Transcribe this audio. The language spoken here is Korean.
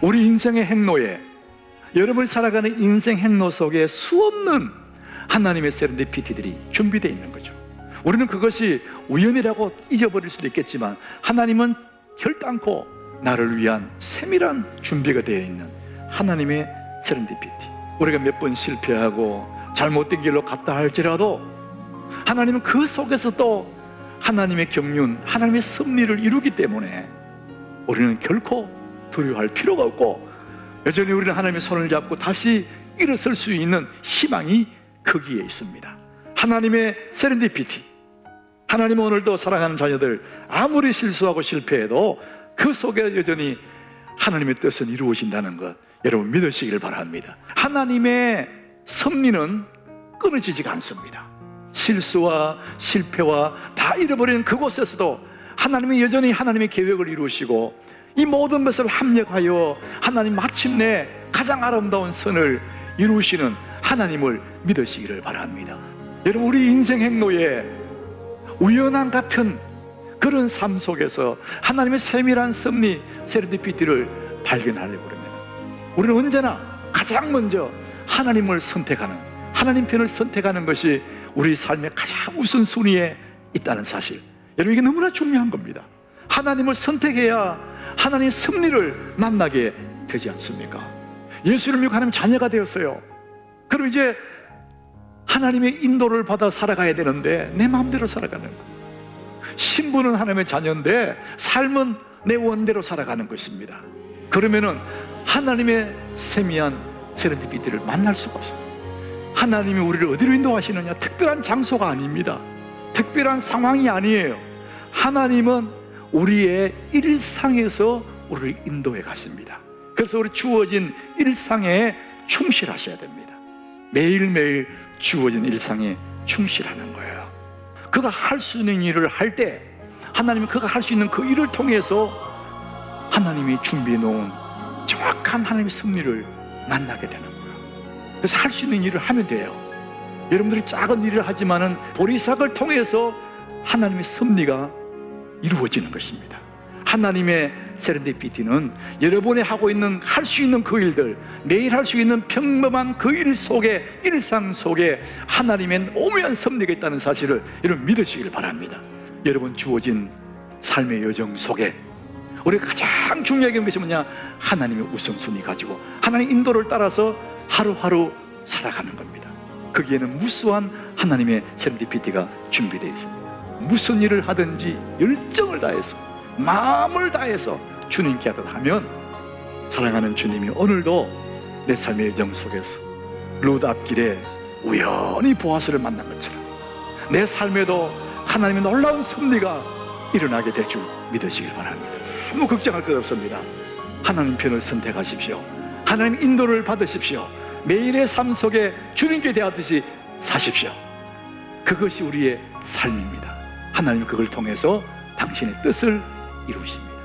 우리 인생의 행로에 여러분이 살아가는 인생 행로 속에 수없는 하나님의 세련디피티들이 준비되어 있는 거죠. 우리는 그것이 우연이라고 잊어버릴 수도 있겠지만 하나님은 결단코 나를 위한 세밀한 준비가 되어 있는 하나님의 세련디피티. 우리가 몇 번 실패하고 잘못된 길로 갔다 할지라도 하나님은 그 속에서 또 하나님의 경륜, 하나님의 섭리를 이루기 때문에 우리는 결코 두려워할 필요가 없고 여전히 우리는 하나님의 손을 잡고 다시 일어설 수 있는 희망이 거기에 있습니다. 하나님의 세렌디피티. 하나님 오늘도 사랑하는 자녀들 아무리 실수하고 실패해도 그 속에 여전히 하나님의 뜻은 이루어진다는 것 여러분 믿으시기를 바랍니다. 하나님의 섭리는 끊어지지가 않습니다. 실수와 실패와 다 잃어버리는 그곳에서도 하나님이 여전히 하나님의 계획을 이루시고 이 모든 것을 합력하여 하나님 마침내 가장 아름다운 선을 이루시는 하나님을 믿으시기를 바랍니다. 여러분 우리 인생 행로에 우연한 같은 그런 삶 속에서 하나님의 세밀한 섭리 세르디피티를 발견하려고 그러면 우리는 언제나 가장 먼저 하나님을 선택하는 하나님 편을 선택하는 것이 우리 삶의 가장 우선순위에 있다는 사실. 여러분 이게 너무나 중요한 겁니다. 하나님을 선택해야 하나님의 섭리를 만나게 되지 않습니까? 예수를 믿고 하나님 자녀가 되었어요 그럼 이제 하나님의 인도를 받아 살아가야 되는데 내 마음대로 살아가는 거예요 신분은 하나님의 자녀인데 삶은 내 원대로 살아가는 것입니다. 그러면은 하나님의 세미한 세렌디피티를 만날 수가 없어요. 하나님이 우리를 어디로 인도하시느냐? 특별한 장소가 아닙니다. 특별한 상황이 아니에요. 하나님은 우리의 일상에서 우리를 인도해 가십니다. 그래서 우리 주어진 일상에 충실하셔야 됩니다. 매일매일 주어진 일상에 충실하는 거예요. 그가 할 수 있는 일을 할 때 하나님이 그가 할 수 있는 그 일을 통해서 하나님이 준비해 놓은 정확한 하나님의 섭리를 만나게 되는 거예요. 그래서 할 수 있는 일을 하면 돼요. 여러분들이 작은 일을 하지만은 보리삭을 통해서 하나님의 섭리가 이루어지는 것입니다. 하나님의 세렌디피티는 여러분이 하고 있는 할 수 있는 그 일들 매일 할 수 있는 평범한 그 일 속에 일상 속에 하나님의 오묘한 섭리가 있다는 사실을 여러분 믿으시길 바랍니다. 여러분 주어진 삶의 여정 속에 우리가 가장 중요하게 것이 뭐냐 하나님의 우선순위 가지고 하나님의 인도를 따라서 하루하루 살아가는 겁니다. 거기에는 무수한 하나님의 세렌디피티가 준비되어 있습니다. 무슨 일을 하든지 열정을 다해서 마음을 다해서 주님께 하듯 하면 사랑하는 주님이 오늘도 내 삶의 여정 속에서 룻 앞길에 우연히 보아스를 만난 것처럼 내 삶에도 하나님의 놀라운 섭리가 일어나게 될 줄 믿으시길 바랍니다. 아무 걱정할 것 없습니다. 하나님 편을 선택하십시오. 하나님 인도를 받으십시오. 매일의 삶 속에 주님께 대하듯이 사십시오. 그것이 우리의 삶입니다. 하나님 그걸 통해서 당신의 뜻을 이루십니다.